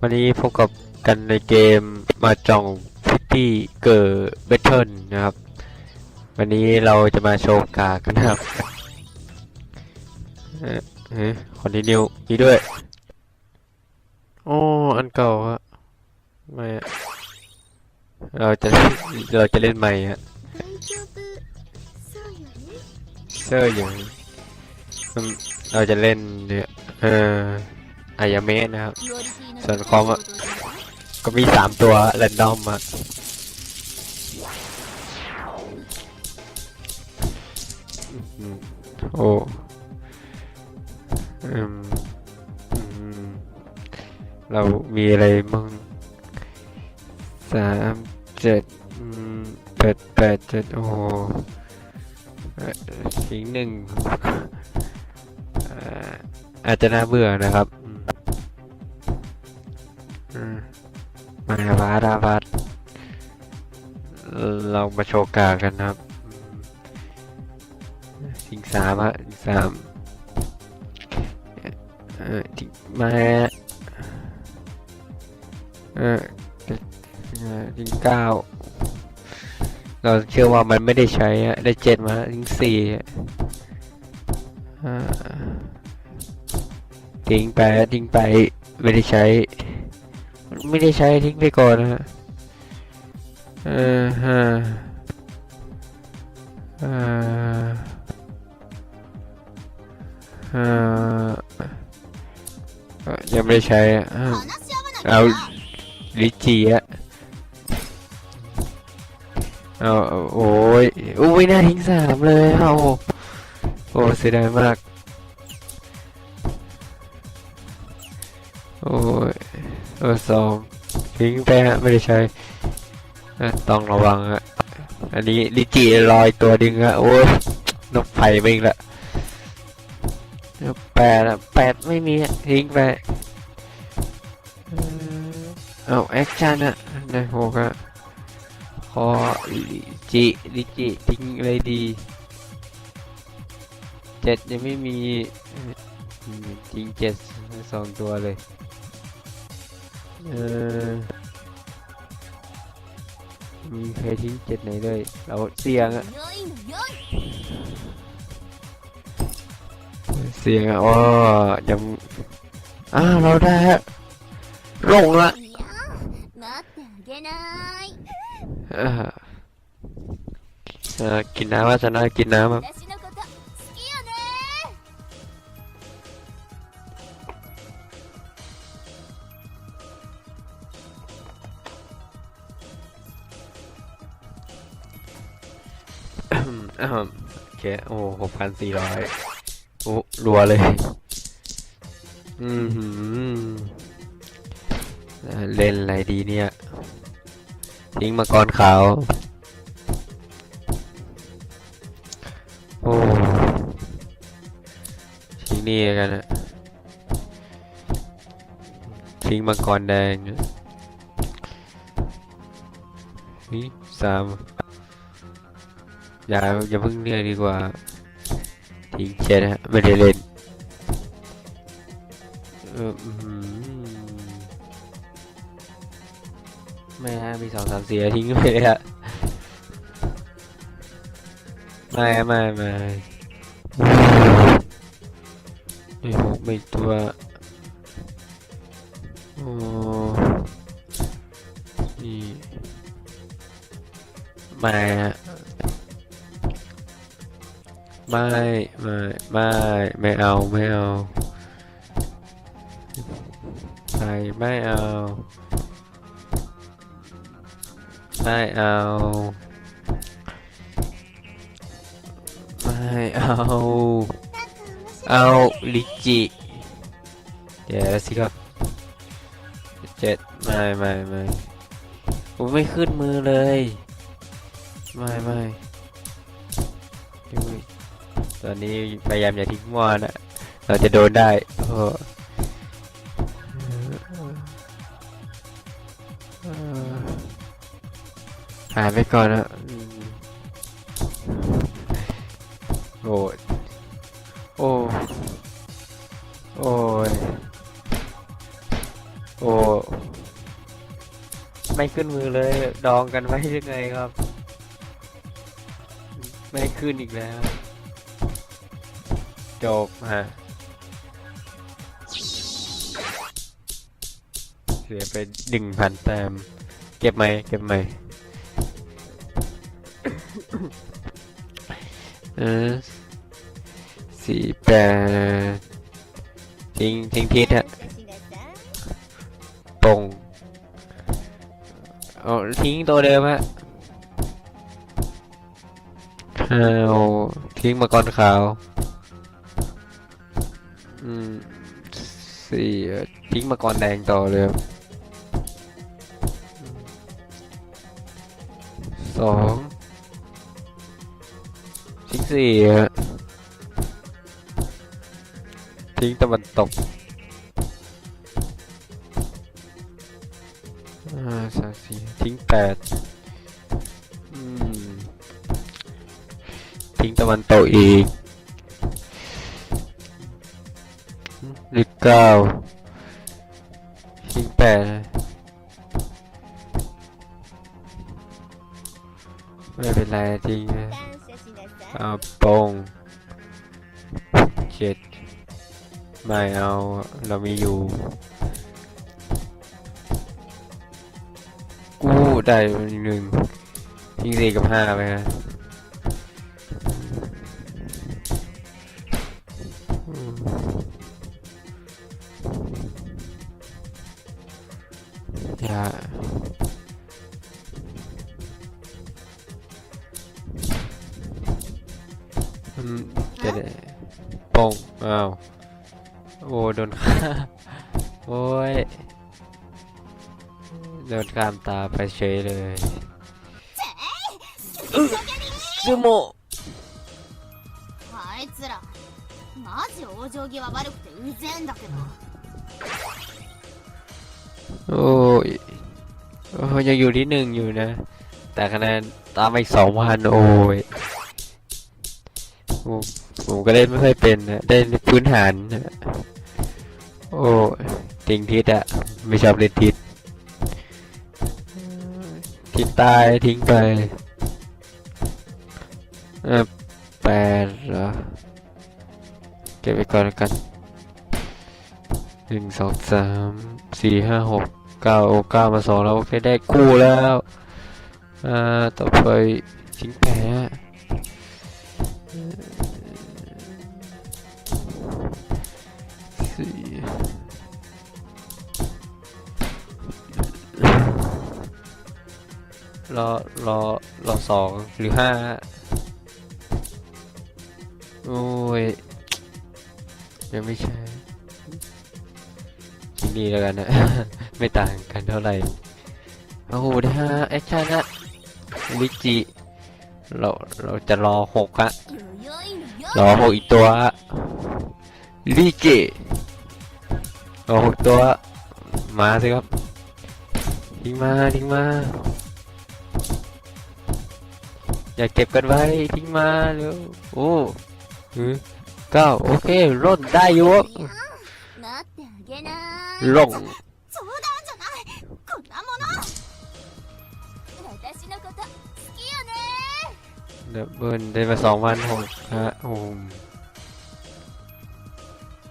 วันนี้พบกับกันในเกมมาจองพิตตี้เกอร์เบทเทิลนะครับ วันนี้เราจะมาโชว์กากันนะครับเฮ้ยคนติเนียมีด้วยโอ้อันเก่าครับไม่เราจะเราจะเล่นใหม่ฮะเซอร์อย่างเราจะเล่นเนี่ยเออ อายาเมะนะครับ ส่วนคอมก็มีสามตัวแรนดอมอะโอ้เรามีอะไรมั่งสามเจ็ดแปดแปดเจ็ดโอ้โหอีกหนึ่งอาจจะน่าเบื่อนะครับ มาบาดาบัดเรามาโชว์กากันครับอืมสิงสามอะสิงสามเออทิงมาเออเออทิงเก้าเราเชื่อว่ามันไม่ได้ใช้อะได้เจ็ดมาทิงสี่อ่ทิ้งไปทิ้งไปไม่ได้ใช้ ไม่ได้ใช้ทิ้งไปก่อนนะฮะเออฮะเออฮะยังไม่ได้ใช้เอาลิจีอะเอาโอ้ยอุ้ยน่าทิ้งสามเลยเอาโอ้เสียดายมาก โอ้ย เออสองทิ้งไปฮะไม่ได้ใช้อ่ต้องระวังฮะอันนี้ลิจิลอยตัวดึงฮะโอ้นกไผ่ไปอีกละแปดอะแปดไม่มีอะทิ้งไปเอาแอคชั่นอะในหกอะขอลิจิลิจิทิ้งเลยดีเจ็ดยังไม่มีทิ้งเจ็ดสองตัวเลย มีใครที่เจ็ดไหนเลย เราเสียงอะเสียงอะโอ้อยังอ้าเราได้ฮลงละกินน้ำวาชนะกินน้ำครั โอเคโอ้หกพันสี่ร้อยโอ้รัวเลย อืมหืมเอ่อเล่นอะไรดีเนี่ย ทิ้งมังกรขาว โอ้ทิ้งนี่กันนะทิ้งมังกรแดงนี่สาม อย่าอย่าเพิ่งเลือกดีกว่าทิ้งเจ็ดฮะไม่ได้เล่นเอออื้อหือไม่ฮะมีสองสามสี่ทิ้งไปเลยฮะไม่ไม่ไม่นี่หกไม่ตัวโอ้นี่ไม่ฮะ ไม่ไม่ไม่ไม่เอาไม่เอาไม่ไม่เอาไม่เอาไม่เอาเอาลิจิเดี๋ยวสิครับเจ็ดไม่ไม่ไม่ผมไม่ขึ้นมือเลย ไม่ไม่ ตอนนี้พยายามอย่าทิ้งมอนะ เราจะโดนได้โอ้หายไปก่อนนะโอ้ยโอ้โอ้ยโอ้ไม่ขึ้นมือเลยดองกันไว้ยังไงครับ ไม่ขึ้นอีกแล้ว จบฮะเสียไปหนึ่งพันแต้มเก็บไหมเก็บไหมเออสี่แปดทิ้งทิ้งพิษฮะปงเอาทิ้งตัวเดิมฮะเอาทิ้งมังกรขาว สี่ทิ้งมาก่อนแดงต่อเลยสองทิ้งสี่ทิ้งตะวันตกสามสี่ทิ้งแปดทิ้งตะวันตกอีก เก้าทิ้งแปดไม่เป็นไรจริงนะเอาปงเจ็ดไม่เอาเรามีอยู่ กู้ได้หนึ่งทิ้งสี่กับห้าไปนะ อย่าอืมจะได้โป้งอ้าว โอ้ โดนฆ่า โอ้ย โดนข้ามตาไปเฉยเลยซูโม あいつらマジ往生際悪くてうぜえんだけど โอ้ยโอ้ยยังอยู่ที่หนึ่งอยู่นะ แต่คะแนนตามไปสองพันโอ้ยผมผมก็เล่นไม่ค่อยเป็นนะเล่นพื้นฐานนะโอ้ยทิ้งทิศอะไม่ชอบเล่นทิศทิศตายทิ้งไปเออแปดเหรอเก็บไปก่อนกัน หนึ่งสองสามสี่ห้าหกเก้าโอเก้ามาสองแล้วโอเคได้คู่แล้วอ่าต่อไปทิ้งแพ้สี่รอรอรอสองหรือห้าโอ้ยยังไม่ใช่ นี่แล้วกันนะ ไม่ต่างกันเท่าไหร่โอ้โหได้ฮะแอคชั่นนะวิจิเราเราจะรอหกฮะรอหกอีกตัวลิจิรอหกตัวมาสิครับทิ้งมาทิ้งมา อย่าเก็บกันไว้ทิ้งมาเร็วโอ้เก้าโอเคร่นได้อยู่ ลงเดบเบิลได้มาสองพันหกฮะโอ้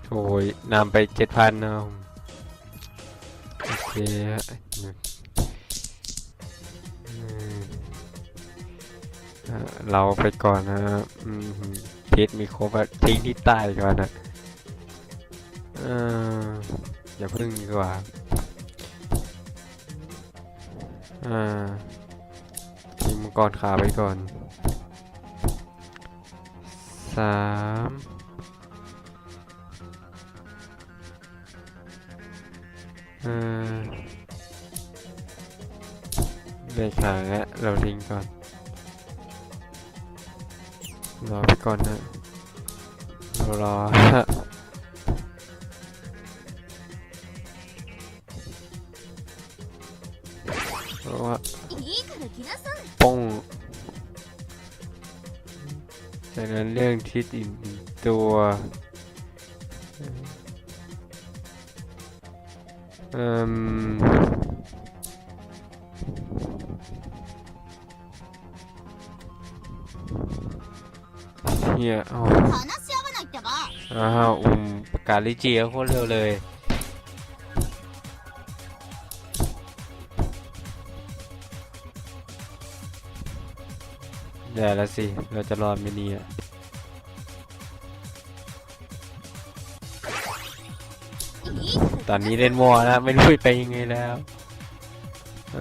โหนำไปเจ็ดพันนะโอเคฮะเราไปก่อนนะเพชรมีครบทิ้งที่ใต้ก่อนนะอ่า อย่าพึ่งดีกว่าอ่าทิ้งมังกรขาไปก่อนสามเออเลขาและเราทิ้งก่อนรอไปก่อนนะรารอิดอีกตัว เอ่อเฮียเอาอ้าวอุ้มกาลิเจียโคตรเร็วเลยได้แล้วสิ เราจะรอดไม่นี่อะ ตอนนี้เล่นมัวแล้วไม่รู้ไปยังไงแล้วเอ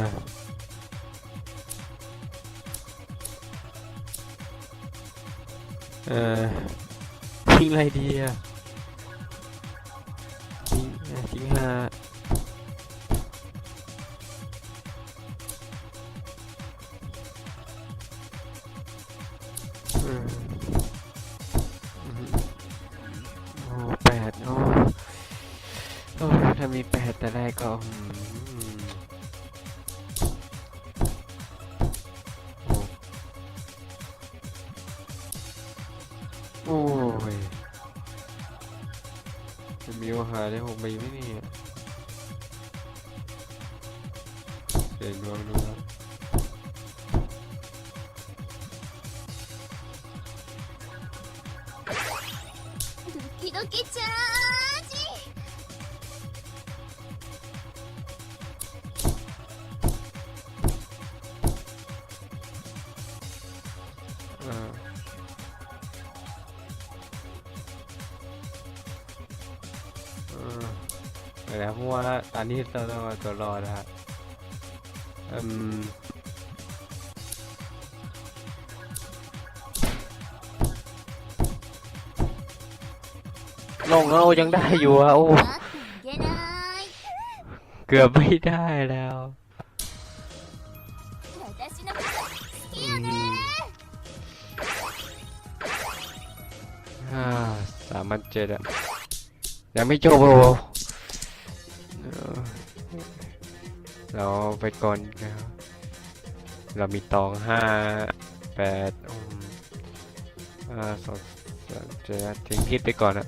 อเออทิ้งอะไรดีอะ แปดแต่แรกก็อืมโอ้โอ้ยจะมีโอหาได้หกใบไหมเนี่ยเสียงดวงดูแล้ว นะครับเพราะว่าตอนนี้เราต้องเาตัวรอนะฮะอืมลงเรายังได้อยู่อะโอ้เกือบไม่ได้แล้วสามันเจ็ดอะยังไม่จบเลย เราไปก่อนนะครับเรามีตองห้าแปดอืมอ่าสองสามเจ็ดทิ้งพิษไปก่อนอะ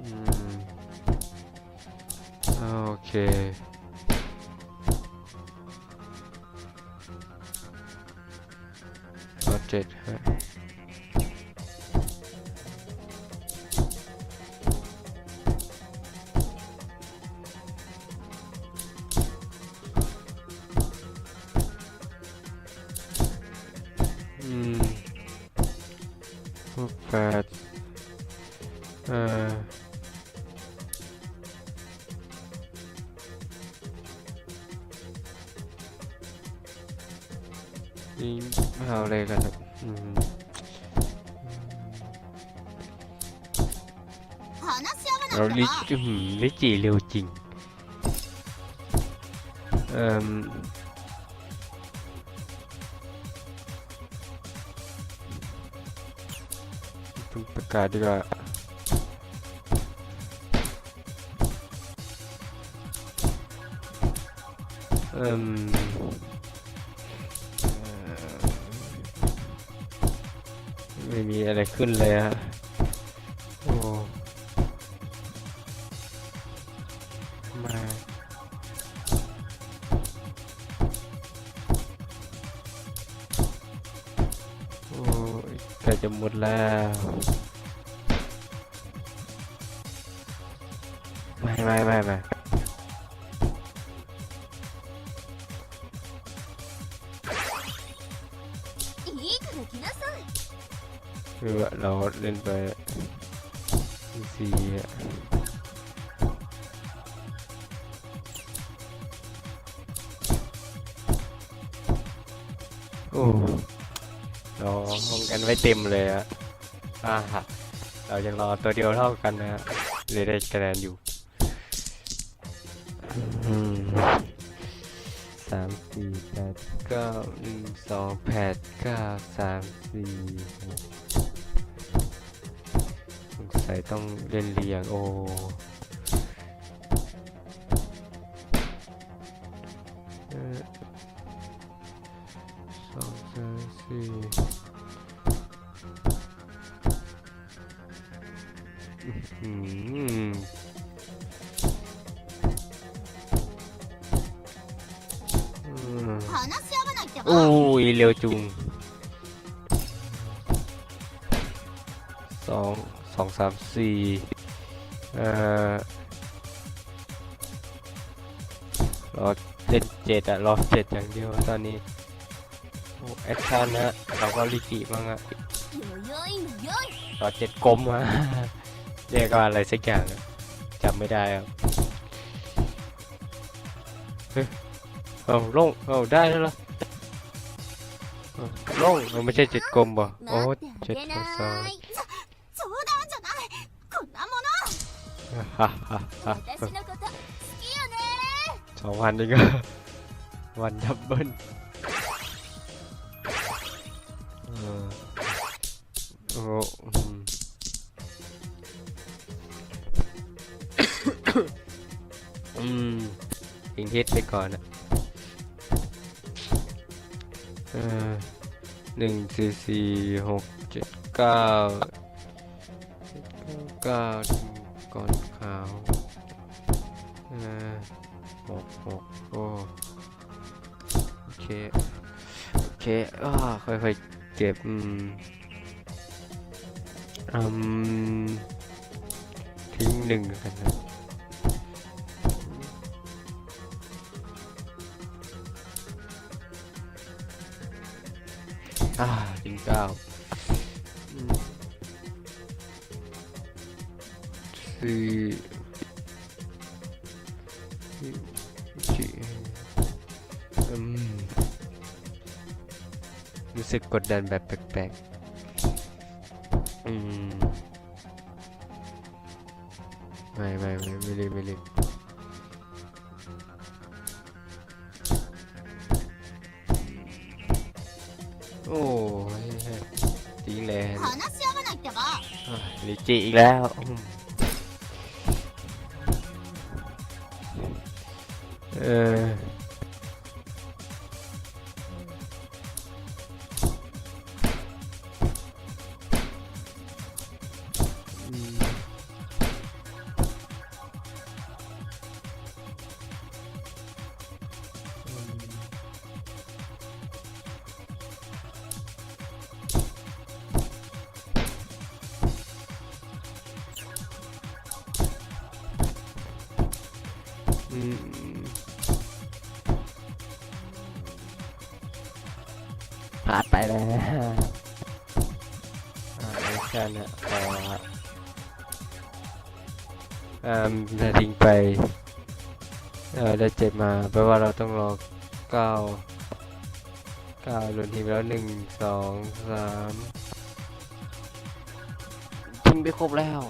อืมโอเคเจ็ดฮะ เราลิจืมลิจีเร็วจริง เอ่อประกาศดีกว่าเอ่อไม่มีอะไรขึ้นเลยฮะ มุดแล้วไม่ไม่ไม่ไม่คือเราเล่นไปสี่โอ้ กันไว้เต็มเลยอะอ่าฮะเรายังรอตัวเดียวเท่ากันนะฮะเลยได้คะแนนอยู่สามสี่แปดเก้าหนึ่งสองแปดเก้าสามสี่หกสงสัยต้องเล่นเรียงโอ้ เออรอเจ็เจ็ดอะรอเจ็อย่างเดียวตอนนี้โอ้แอคชั่นนะ เราก็ลิกิบ้างอะรอเจ็ดกลมอะเรียกว่าอะไรสักอย่างจำไม่ได้ครับเอาลงเอาได้แล้วล่ะลงไม่ใช่เจ็ดกลมบ่โอ้เจ็ดกลม สองวันนี้ก็วันดับเบิลเออโอ้อืมอืมทิ้งทิศไปก่อนนะเออหนึ่งสี่สี่หกเจ็ดเก้าเจ็ดเก้าเก่อนขาวหกหกโอ้โอเค โอเคอ่าค่อยๆ เก็บ อืมอืมทิ้งหนึ่งกันนะอ่าถึงเก้า C G M รู้สึกกดดันแบบแปลกๆไม่ไม่ไม่ไม่รีบไม่รีบโอ้ยตีแรงลิจิอีกแล้ว ผ่านไปแล้วอ่าไม่ใช่นะพอละอ่าถ้าทิ้งไปเออได้เจ็ดมาแปลว่าเราต้องรอเก้าเก้าโดนทิ้งไปแล้วหนึ่งสองสามทิ้งไปครบแล้ว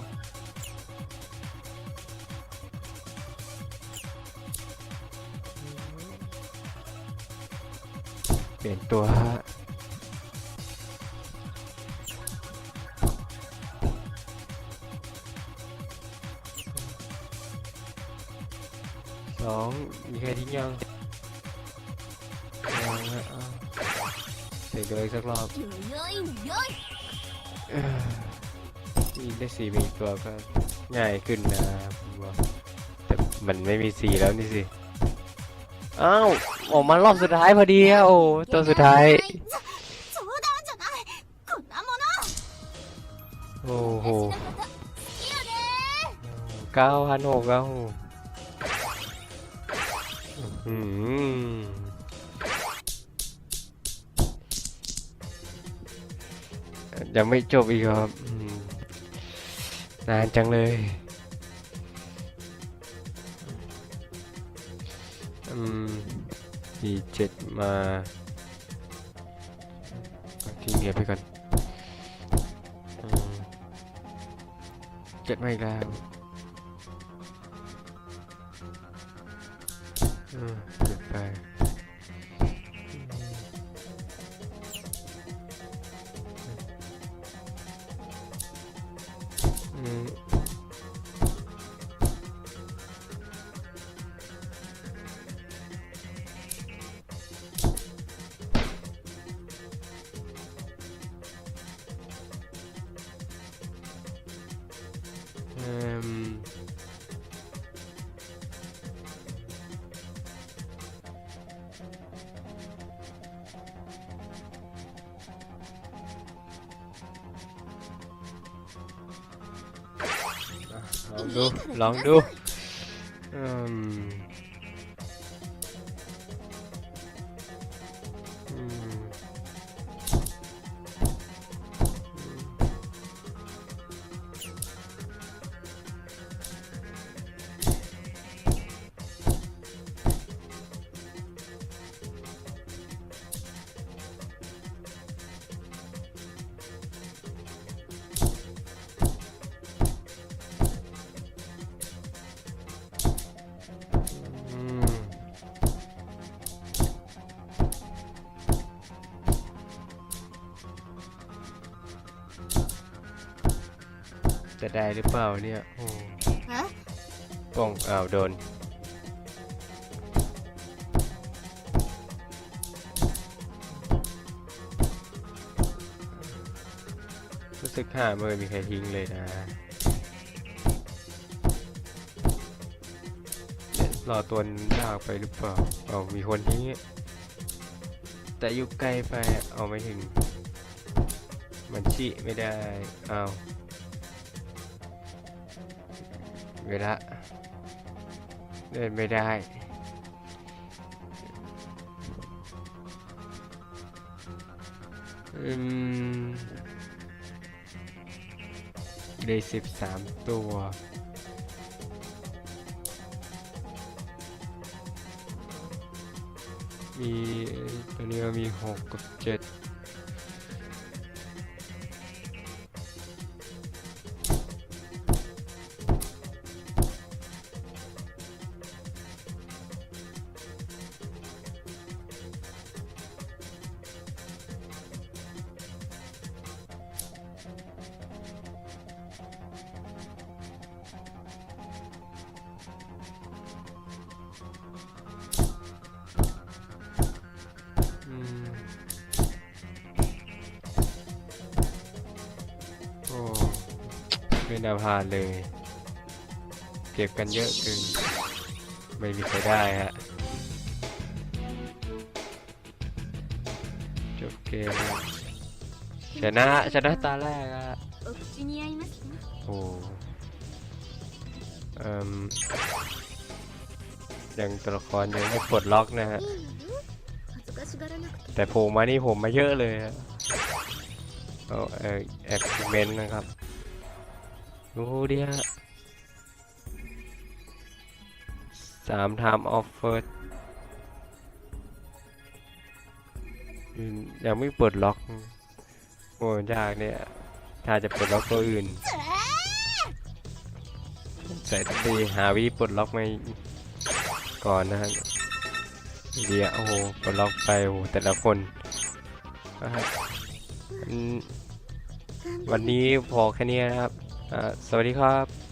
เปลี่ยนตัวฮะ น้องมีใครทิ้งยังยังนะเอาเสกเลยสักรอบเอ้อนี่ได้สีมีตัวก็ง่ายขึ้นนะแต่มันไม่มีสีแล้วนี่สิอ้าวออกมารอบสุดท้ายพอดีอะโอ้ตัวสุดท้าย โอ้โหเก้าพันหกเก้า ยังไม่จบอีกเหรอครับอืมนานจังเลยอืมมีเจ็ดมาเอาทิ้งเหรียญไปก่อนอืมเจ็ดมาอีกแล้ว อืมเลองดูい จะได้หรือเปล่าเนี่ยโอ้えป้องอ้าวโดน รู้สึกห้าไม่มีใครทิ้งเลยนะเนี่ยรอตัวยากไปหรือเปล่าเอามีคนทิ้งอะแต่อยู่ไกลไปอะเอาไม่ถึง มันชิไม่ได้เอา เวลาเดินไม่ได้ อืมไดสิบสามตัวมีตัวนี้มีหกกับเจ็ด นอาพาเลย เก็บกันเยอะเกินไม่มีใครได้ฮะจบเกมชนะชนะตาแรกอะโอ้เอ่มยังตัวละครยังไม่ปลดล็อกนะฮะแต่โผล่มานี่ผมมาเยอะเลยฮะเอาเอ็กซ์เมนนะครับ ดูดิฮะสามไทม์ออฟเฟิร์ยังไม่เปิดล็อกโอ้ยากเนี่ย ถ้าจะเปลดล็อกตัวอื่น ใส่ต้องดีหาวิธีปลดล็อกมาก่อนนะฮะเดียวโอ้โหปลดล็อกไปโอ้โหแต่ละคนนะฮะอืมวันนี้พอแค่นี้นะครับ สวัสดีครับ